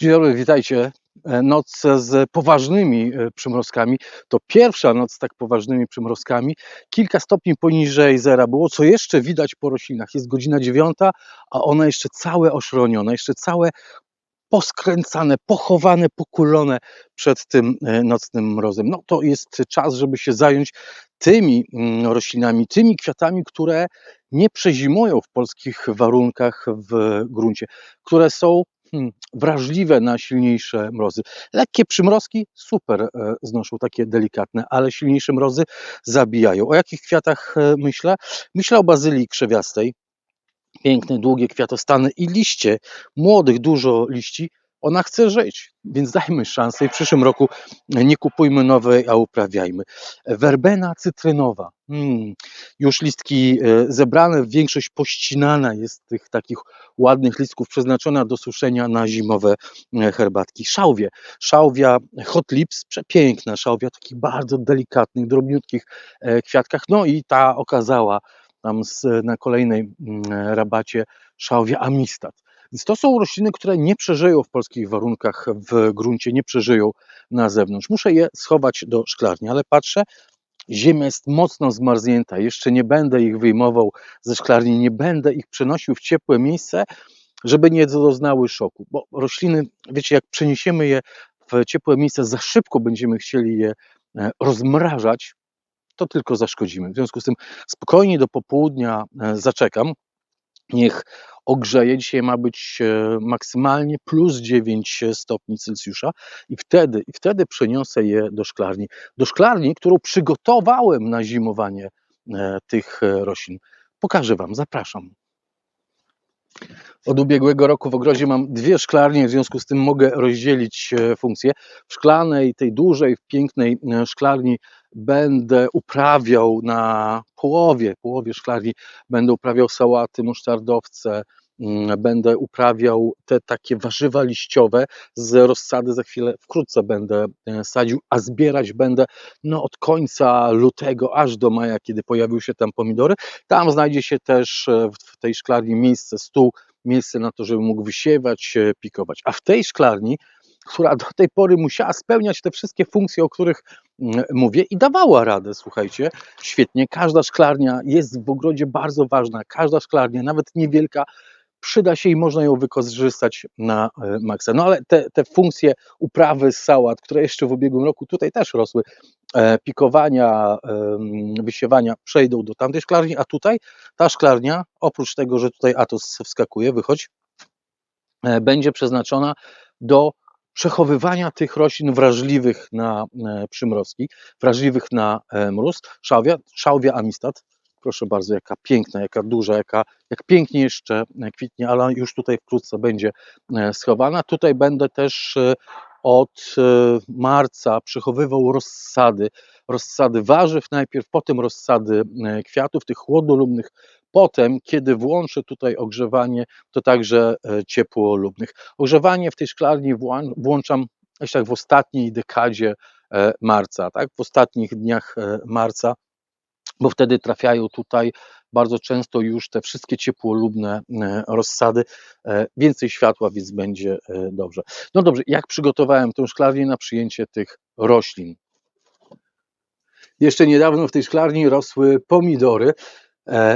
Dzień dobry, witajcie. E, Noc z poważnymi e, przymrozkami. To pierwsza noc z tak poważnymi przymrozkami. Kilka stopni poniżej zera było, co jeszcze widać po roślinach. Jest godzina dziewiąta, a one jeszcze całe oszronione, jeszcze całe poskręcane, pochowane, pokulone przed tym e, nocnym mrozem. No to jest czas, żeby się zająć tymi mm, roślinami, tymi kwiatami, które nie przezimują w polskich warunkach w gruncie, które są wrażliwe na silniejsze mrozy. Lekkie przymrozki super e, znoszą takie delikatne, ale silniejsze mrozy zabijają. O jakich kwiatach e, myślę? Myślę o bazylii krzewiastej. Piękne, długie kwiatostany i liście, młodych, dużo liści. Ona chce żyć, więc dajmy szansę i w przyszłym roku nie kupujmy nowej, a uprawiajmy. Werbena cytrynowa. Hmm. Już listki e, zebrane, większość pościnana jest tych takich ładnych listków, przeznaczona do suszenia na zimowe e, herbatki. Szałwie. Szałwia hot lips, przepiękna szałwia, takich bardzo delikatnych, drobniutkich e, kwiatkach. No i ta okazała tam z, na kolejnej mm, rabacie szałwia amistad. Więc to są rośliny, które nie przeżyją w polskich warunkach w gruncie, nie przeżyją na zewnątrz. Muszę je schować do szklarni, ale patrzę, ziemia jest mocno zmarznięta. Jeszcze nie będę ich wyjmował ze szklarni, nie będę ich przenosił w ciepłe miejsce, żeby nie doznały szoku. Bo rośliny, wiecie, jak przeniesiemy je w ciepłe miejsce, za szybko będziemy chcieli je e, rozmrażać, to tylko zaszkodzimy. W związku z tym spokojnie do popołudnia e, zaczekam. Niech ogrzeje. Dzisiaj ma być e, maksymalnie plus 9 stopni Celsjusza i wtedy, i wtedy przeniosę je do szklarni. Do szklarni, którą przygotowałem na zimowanie e, tych roślin. Pokażę Wam, zapraszam. Od ubiegłego roku w ogrodzie mam dwie szklarnie, w związku z tym mogę rozdzielić e, funkcje. W szklanej, tej dużej, pięknej e, szklarni będę uprawiał na połowie, połowie szklarni będę uprawiał sałaty, musztardowce, mm, będę uprawiał te takie warzywa liściowe z rozsady, za chwilę wkrótce będę e, sadził, a zbierać będę no, od końca lutego aż do maja, kiedy pojawiły się tam pomidory. Tam znajdzie się też tej szklarni miejsce, stół miejsce na to, żeby mógł wysiewać, pikować. A w tej szklarni, która do tej pory musiała spełniać te wszystkie funkcje, o których mm, mówię i dawała radę, słuchajcie, świetnie. Każda szklarnia jest w ogrodzie bardzo ważna, każda szklarnia, nawet niewielka, przyda się i można ją wykorzystać na e, maksa. No ale te, te funkcje uprawy sałat, które jeszcze w ubiegłym roku tutaj też rosły, pikowania, wysiewania przejdą do tamtej szklarni, a tutaj ta szklarnia, oprócz tego, że tutaj Atos wskakuje, wychodź, e, będzie przeznaczona do przechowywania tych roślin wrażliwych na przymrozki, wrażliwych na mróz, szałwia, szałwia amistad, Proszę bardzo, jaka piękna, jaka duża, jaka, jak pięknie jeszcze kwitnie, ale już tutaj wkrótce będzie e, schowana. Tutaj będę też e, od e, marca przechowywał rozsady, rozsady warzyw najpierw, potem rozsady kwiatów, tych chłodolubnych, potem, kiedy włączę tutaj ogrzewanie, to także ciepłolubnych. Ogrzewanie w tej szklarni włączam tak w ostatniej dekadzie marca, tak? w ostatnich dniach marca bo wtedy trafiają tutaj bardzo często już te wszystkie ciepłolubne e, rozsady, e, więcej światła, więc będzie e, dobrze. No dobrze, jak przygotowałem tę szklarnię na przyjęcie tych roślin? Jeszcze niedawno w tej szklarni rosły pomidory,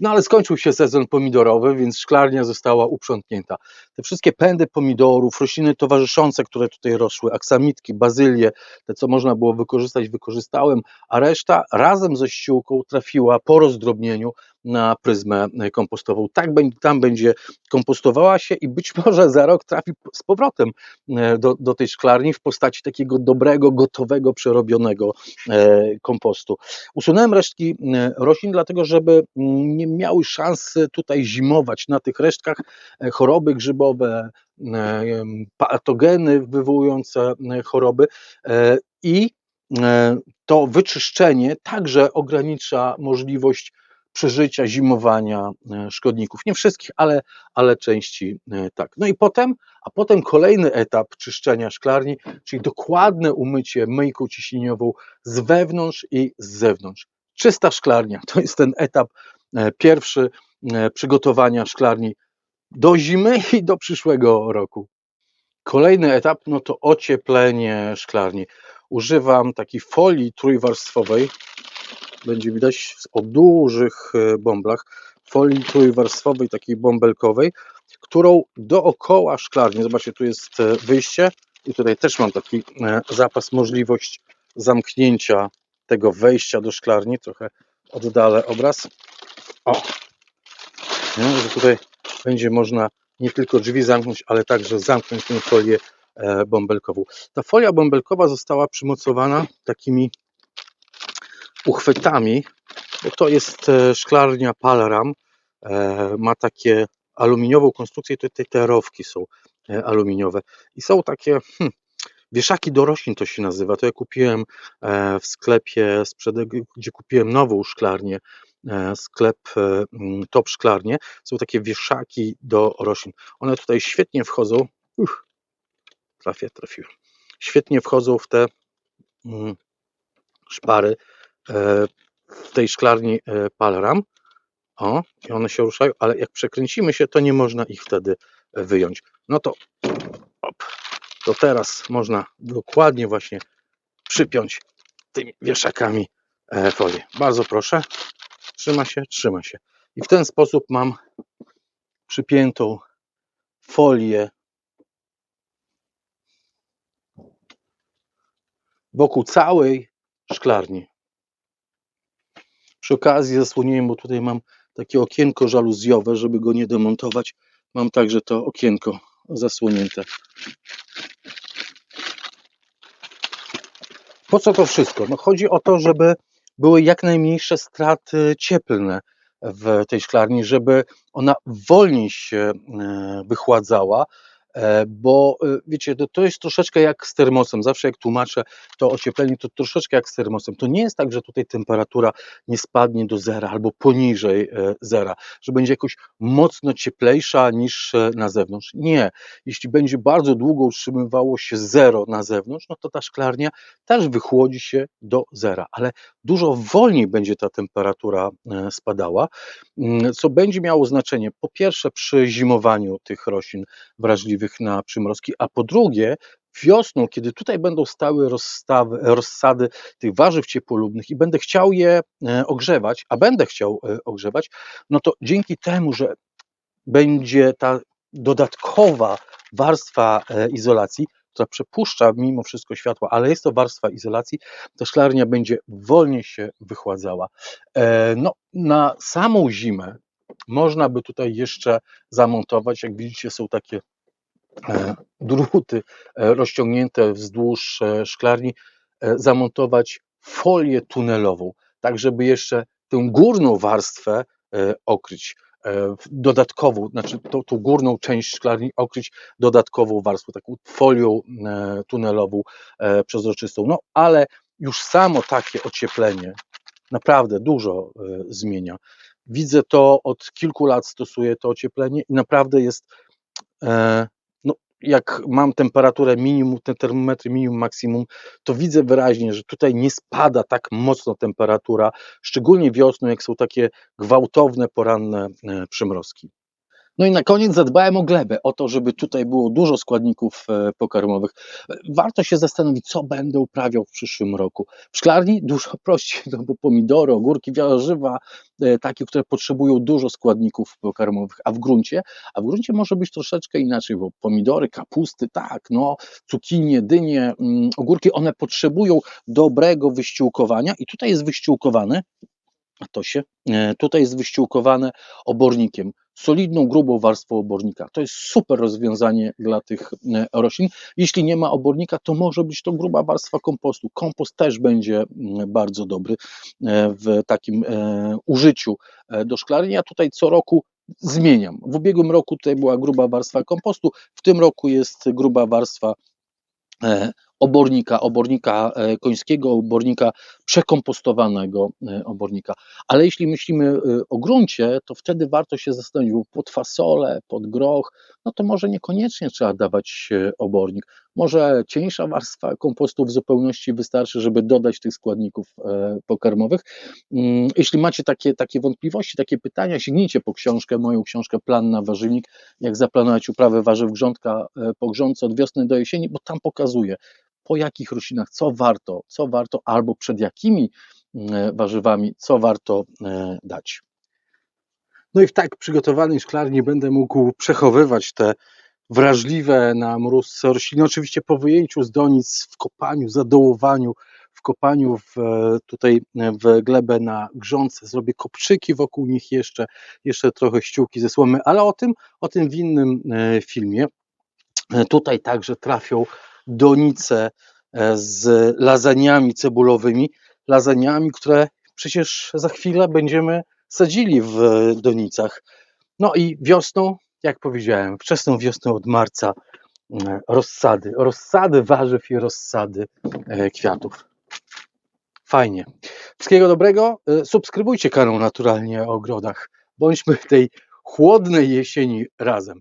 no ale skończył się sezon pomidorowy, więc szklarnia została uprzątnięta. Te wszystkie pędy pomidorów, rośliny towarzyszące, które tutaj rosły, aksamitki, bazylie, te co można było wykorzystać, wykorzystałem, a reszta razem ze ściółką trafiła po rozdrobnieniu na pryzmę kompostową. Tak, tam będzie kompostowała się i być może za rok trafi z powrotem e, do, do tej szklarni w postaci takiego dobrego, gotowego, przerobionego e, kompostu. Usunąłem resztki roślin, dlatego żeby nie miały szansy tutaj zimować na tych resztkach e, choroby grzybowe, patogeny wywołujące choroby i to wyczyszczenie także ogranicza możliwość przeżycia, zimowania e, szkodników. Nie wszystkich, ale, ale części e, tak. No i potem, a potem kolejny etap czyszczenia szklarni, czyli dokładne umycie myjką ciśnieniową z wewnątrz i z zewnątrz. Czysta szklarnia to jest ten etap e, pierwszy przygotowania szklarni do zimy i do przyszłego roku. Kolejny etap no to ocieplenie szklarni. Używam takiej folii trójwarstwowej, będzie widać o dużych e, bąblach, folii trójwarstwowej, takiej bąbelkowej, którą dookoła szklarni, zobaczcie, tu jest e, wyjście i tutaj też mam taki e, zapas, możliwość zamknięcia tego wejścia do szklarni, trochę oddalę obraz. O, nie, że tutaj będzie można nie tylko drzwi zamknąć, ale także zamknąć tę folię bąbelkową. Ta folia bąbelkowa została przymocowana takimi uchwytami, to jest e, szklarnia Palaram, e, ma takie aluminiową konstrukcję, tutaj te rowki są e, aluminiowe. I są takie hmm, wieszaki do roślin to się nazywa, to ja kupiłem w sklepie, gdzie kupiłem nową szklarnię, sklep mm, Top Szklarnie, są takie wieszaki do roślin. One tutaj świetnie wchodzą, uch, trafię, trafiłem, świetnie wchodzą w te mm, szpary w tej szklarni e, Palaram. O, i one się ruszają, ale jak przekręcimy się, to nie można ich wtedy e, wyjąć. No to, op, to teraz można dokładnie właśnie przypiąć tymi wieszakami e, folię. Bardzo proszę, trzyma się, trzyma się. I w ten sposób mam przypiętą folię wokół całej szklarni. Przy okazji zasłoniłem, bo tutaj mam takie okienko żaluzjowe, żeby go nie demontować. Mam także to okienko zasłonięte. Po co to wszystko? No chodzi o to, żeby były jak najmniejsze straty cieplne w tej szklarni, żeby ona wolniej się e, wychładzała, bo e, wiecie, to, to jest troszeczkę jak z termosem. Zawsze jak tłumaczę to ocieplenie, to troszeczkę jak z termosem. To nie jest tak, że tutaj temperatura nie spadnie do zera albo poniżej zera, że będzie jakoś mocno cieplejsza niż na zewnątrz. Nie. Jeśli będzie bardzo długo utrzymywało się zero na zewnątrz, no to ta szklarnia też wychłodzi się do zera, ale dużo wolniej będzie ta temperatura e, spadała, mm, co będzie miało znaczenie po pierwsze przy zimowaniu tych roślin wrażliwych na przymrozki, a po drugie wiosną, kiedy tutaj będą stały rozstawy, rozsady tych warzyw ciepłolubnych i będę chciał je e, ogrzewać, a będę chciał e, ogrzewać, no to dzięki temu, że będzie ta dodatkowa warstwa izolacji, która przepuszcza mimo wszystko światła, ale jest to warstwa izolacji, ta szklarnia będzie wolniej się wychładzała. E, no, na samą zimę można by tutaj jeszcze zamontować, jak widzicie są takie e, druty e, rozciągnięte wzdłuż szklarni, zamontować folię tunelową, tak żeby jeszcze tę górną warstwę okryć. E, dodatkową, znaczy tą, tą górną część szklarni okryć dodatkową warstwą, taką folią e, tunelową e, przezroczystą. No ale już samo takie ocieplenie naprawdę dużo zmienia. Widzę to od kilku lat, stosuję to ocieplenie i naprawdę jest jak mam temperaturę minimum, te termometry minimum, maksimum, to widzę wyraźnie, że tutaj nie spada tak mocno temperatura, szczególnie wiosną, jak są takie gwałtowne, poranne e, przymrozki. No i na koniec zadbałem o glebę, o to, żeby tutaj było dużo składników e, pokarmowych. Warto się zastanowić, co będę uprawiał w przyszłym roku. W szklarni dużo prościej, no bo pomidory, ogórki, warzywa, e, takie, które potrzebują dużo składników pokarmowych, a w gruncie, a w gruncie może być troszeczkę inaczej, bo pomidory, kapusty, tak, no, cukinie, dynie, mm, ogórki, one potrzebują dobrego wyściółkowania i tutaj jest wyściółkowane to się e, tutaj jest wyściółkowane obornikiem, solidną, grubą warstwą obornika. To jest super rozwiązanie dla tych e, roślin. Jeśli nie ma obornika, to może być to gruba warstwa kompostu. Kompost też będzie mm, bardzo dobry e, w takim użyciu do szklarni. Ja tutaj co roku zmieniam. W ubiegłym roku tutaj była gruba warstwa kompostu, w tym roku jest gruba warstwa obornika, obornika e, końskiego, obornika przekompostowanego e, obornika. Ale jeśli myślimy e, o gruncie, to wtedy warto się zastanowić, bo pod fasolę, pod groch, no to może niekoniecznie trzeba dawać obornik. Może cieńsza warstwa kompostu w zupełności wystarczy, żeby dodać tych składników pokarmowych. Mm, Jeśli macie takie, takie wątpliwości, takie pytania, sięgnijcie po książkę, moją książkę Plan na warzywnik, jak zaplanować uprawę warzyw grządka po grządce od wiosny do jesieni, bo tam pokazuje, po jakich roślinach, co warto, co warto, albo przed jakimi mm, warzywami, co warto e, dać. No i w tak przygotowanej szklarni będę mógł przechowywać te wrażliwe na mróz rośliny. Oczywiście po wyjęciu z donic, w kopaniu, zadołowaniu, w kopaniu w, e, tutaj w glebę na grządce, zrobię kopczyki wokół nich jeszcze, jeszcze trochę ściółki ze słomy, ale o tym, o tym w innym e, filmie. E, Tutaj także trafią donice e, z lasagnami cebulowymi, lasagnami, które przecież za chwilę będziemy sadzili w donicach. No i wiosną, jak powiedziałem, wczesną wiosną od marca mm, rozsady, rozsady warzyw i rozsady e, kwiatów. Fajnie. Wszystkiego dobrego. E, Subskrybujcie kanał Naturalnie o Ogrodach. Bądźmy w tej chłodnej jesieni razem.